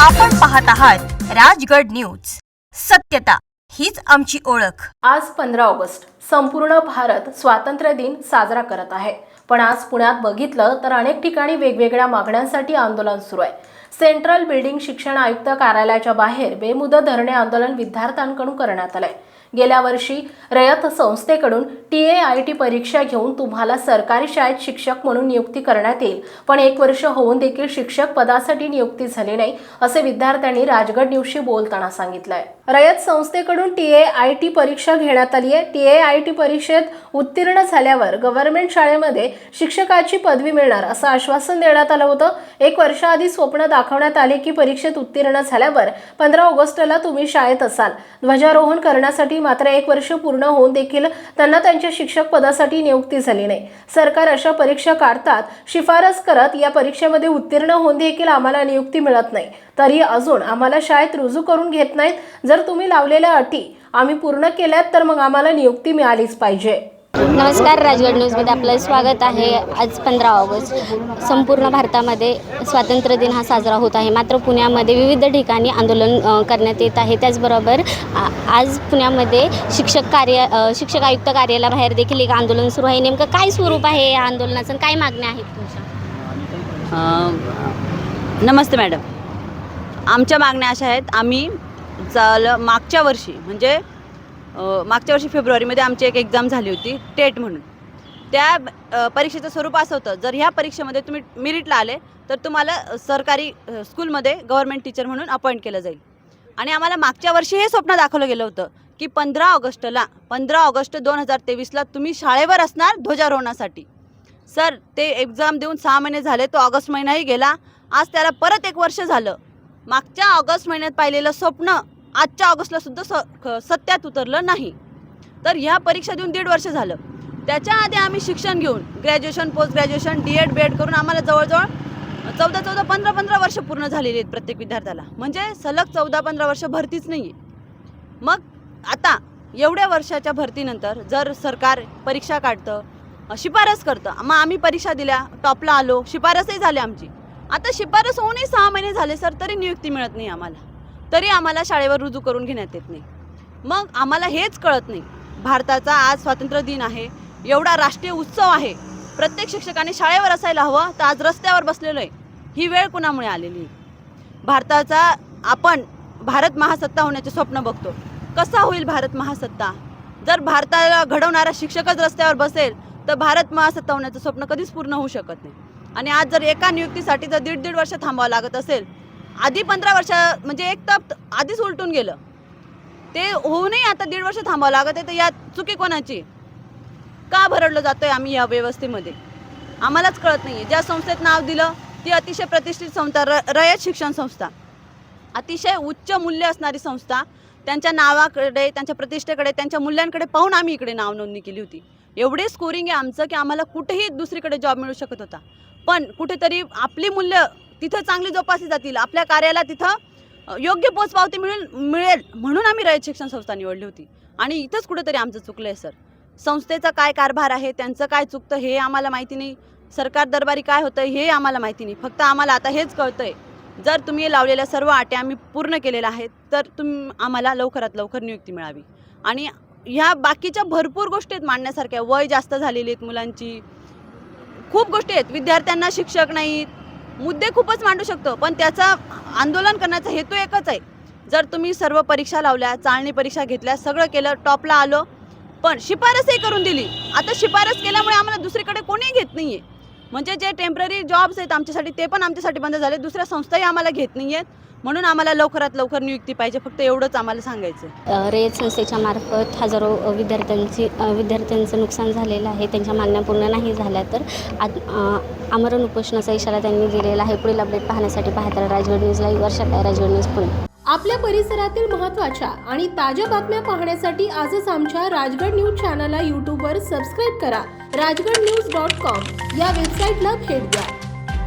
आपण पाहत आहात राजगड न्यूज. सत्यता हीच आमची ओळख. आज पंधरा ऑगस्ट. संपूर्ण भारत स्वातंत्र्य दिन साजरा करत आहे. पण आज पुण्यात बघितलं तर अनेक ठिकाणी वेगवेगळ्या मागण्यांसाठी आंदोलन सुरू आहे. सेंट्रल बिल्डिंग शिक्षण आयुक्त कार्यालयाच्या बाहेर बेमुदत धरणे आंदोलन विद्यार्थ्यांकडून करण्यात आलंय. गेल्या वर्षी रयत संस्थेकडून टी ए आय टी परीक्षा घेऊन तुम्हाला सरकारी शाळेत शिक्षक म्हणून नियुक्ती करण्यात येईल पण एक वर्ष होऊन देखील शिक्षक पदासाठी नियुक्ती झाली नाही असे विद्यार्थ्यांनी राजगड न्यूजशी बोलताना सांगितलंय. रयत संस्थेकडून टी ए आय टी परीक्षा घेण्यात आली आहे. टी ए आय टी परीक्षेत उत्तीर्ण झाल्यावर गव्हर्नमेंट शाळेमध्ये शिक्षकाची पदवी मिळणार असं आश्वासन देण्यात आलं होतं. एक वर्षाआधी स्वप्न दाखवण्यात आले की परीक्षेत उत्तीर्ण झाल्यावर पंधरा ऑगस्टला तुम्ही शाळेत असाल. ध्वजारोहण करण्यासाठी मात्र एक वर्ष पूर्ण होऊन देखील त्यांना त्यांच्या शिक्षक पदासाठी नियुक्ती झाली नाही. सरकार अशा परीक्षा काढतात शिफारस करत या परीक्षेमध्ये उत्तीर्ण होऊन देखील आम्हाला नियुक्ती मिळत नाही. तरी अजून आम्हाला शाळेत रुजू करून घेत नाहीत. जर तुम्ही लावलेल्या अटी आम्ही पूर्ण केल्यात तर मग आम्हाला नियुक्ती मिळालीच पाहिजे. नमस्कार राजगड न्यूजमध्ये आपलं स्वागत आहे आज पंधरा ऑगस्ट. संपूर्ण भारतामध्ये स्वातंत्र्य दिन हा साजरा होत आहे. मात्र पुण्यामध्ये विविध ठिकाणी आंदोलन करण्यात येत आहे. त्याचबरोबर आज पुण्यामध्ये शिक्षक कार्य शिक्षक आयुक्त कार्यालयाबाहेर देखील एक आंदोलन सुरू आहे. नेमकं काय स्वरूप आहे या आंदोलनाचं? आणि काय मागण्या आहेत तुमच्या? नमस्ते मॅडम. आमच्या मागण्या अशा आहेत आम्ही चाल मागच्या वर्षी म्हणजे मागच्या वर्षी फेब्रुवारीमध्ये आमची एक एक्झाम झाली होती टेट म्हणून. त्या परीक्षेचं स्वरूप असं होतं जर ह्या परीक्षेमध्ये तुम्ही मिरिटला आले तर तुम्हाला सरकारी स्कूलमध्ये गव्हर्नमेंट टीचर म्हणून अपॉइंट केलं जाईल. आणि आम्हाला मागच्या वर्षी हे स्वप्न दाखवलं गेलं होतं की पंधरा ऑगस्टला पंधरा ऑगस्ट दोन हजार तेवीसला तुम्ही शाळेवर असणार ध्वजारोहणासाठी. सर ते एक्झाम देऊन सहा महिने झाले तो ऑगस्ट महिनाही गेला. आज त्याला परत एक वर्ष झालं. मागच्या ऑगस्ट महिन्यात पाहिलेलं स्वप्न आजच्या ऑगस्टला सुद्धा स ख- सत्यात उतरलं नाही. तर ह्या परीक्षा देऊन दीड वर्ष झालं. त्याच्या आधी आम्ही शिक्षण घेऊन graduation post graduation D Ed B Ed करून आम्हाला जवळजवळ चौदा चौदा पंधरा पंधरा वर्ष पूर्ण झालेली आहेत प्रत्येक विद्यार्थ्याला. म्हणजे सलग चौदा पंधरा वर्ष भरतीच नाही आहे मग आता एवढ्या वर्षाच्या भरतीनंतर जर सरकार परीक्षा काढतं शिफारस करतं मग आम्ही परीक्षा दिल्या टॉपला आलो शिफारसही झाली आमची. आता शिफारस होऊनही सहा महिने झाले सर तरी नियुक्ती मिळत नाही आम्हाला. तरी आम्हाला शाळेवर रुजू करून घेण्यात येत नाही. मग आम्हाला हेच कळत नाही. भारताचा आज स्वातंत्र्य दिन आहे. एवढा राष्ट्रीय उत्सव आहे. प्रत्येक शिक्षकाने शाळेवर असायला हवं तर आज रस्त्यावर बसलेलो आहे ही वेळ कुणामुळे आलेली? आहे भारताचा आपण भारत महासत्ता होण्याचे स्वप्न बघतो. कसा होईल भारत महासत्ता? जर भारताला घडवणारा शिक्षकच रस्त्यावर बसेल तर भारत महासत्ता होण्याचं स्वप्न कधीच पूर्ण होऊ शकत नाही. आणि आज जर एका नियुक्तीसाठी जर दीड दीड वर्ष थांबावं लागत असेल आधी पंधरा वर्ष म्हणजे एक तप आधीच उलटून गेलं. ते होऊनही आता दीड वर्ष थांबावं लागत आहे तर यात चुकी कोणाची? का भरडलं जातोय आम्ही या व्यवस्थेमध्ये? आम्हालाच कळत नाही ज्या संस्थेत नाव दिलं ती अतिशय प्रतिष्ठित संस्था र रयत शिक्षण संस्था. अतिशय उच्च मूल्य असणारी संस्था त्यांच्या नावाकडे त्यांच्या प्रतिष्ठेकडे त्यांच्या मूल्यांकडे पाहून आम्ही इकडे नाव नोंदणी केली होती. एवढे स्कोरिंग आहे आमचं की आम्हाला कुठेही दुसरीकडे जॉब मिळू शकत होता. पण कुठेतरी आपली मूल्य तिथं चांगली जोपासली जातील. आपल्या कार्याला तिथं योग्य पोचपावती मिळेल मिळेल म्हणून आम्ही रयत शिक्षण संस्था निवडली होती. आणि इथंच कुठेतरी आमचं चुकलं आहे सर. संस्थेचा काय कारभार आहे त्यांचं काय चुकतं हे आम्हाला माहिती नाही. सरकार दरबारी काय होतं हे आम्हाला माहिती नाही. फक्त आम्हाला आता हेच कळतंय. जर तुम्ही लावलेल्या सर्व अटी आम्ही पूर्ण केलेल्या आहेत तर तुम आम्हाला लवकरात लवकर नियुक्ती मिळावी. आणि ह्या बाकीच्या भरपूर गोष्टी आहेत मांडण्यासारख्या. वय जास्त झालेली आहेत मुलांची. खूप गोष्टी आहेत. विद्यार्थ्यांना शिक्षक नाहीत. मुद्दे खूपच मांडू शकतो पण त्याचा आंदोलन करण्याचा हेतू एकच आहे. जर तुम्ही सर्व परीक्षा लावल्या चाळणी परीक्षा घेतल्या सगळं केलं टॉपला आलो पण शिफारसही करून दिली. आता शिफारस केल्यामुळे आम्हाला दुसरीकडे कोणी घेत नाही आहे म्हणजे जे टेंपररी जॉब्स आहेत आमच्यासाठी ते पण आमच्यासाठी बंद झाले. दुसऱ्या संस्थाही आम्हाला घेत नाही आहेत म्हणून आम्हाला लवकरात लवकर नियुक्ती पाहिजे फक्त एवढंच आम्हाला सांगायचं रयत संस्थेच्या मार्फत हजारो विद्यार्थ्यांची विद्यार्थ्यांचं नुकसान झालेलं आहे त्यांच्या मागण्या पूर्ण नाही झाल्या तर आमरण उपोषणाचा इशारा त्यांनी दिलेला आहे. पुढील अपडेट पाहण्यासाठी पाहता राजगड न्यूजला वर्षा काय राजगड न्यूज पुणे. आपल्या परिसरातील महत्त्वाच्या आणि ताज्या बातम्या पाहण्यासाठी आजच आमच्या राजगड न्यूज चॅनलला यूट्यूबवर सबस्क्राईब करा. राजगड न्यूज डॉट कॉम या वेबसाईटला भेट द्या.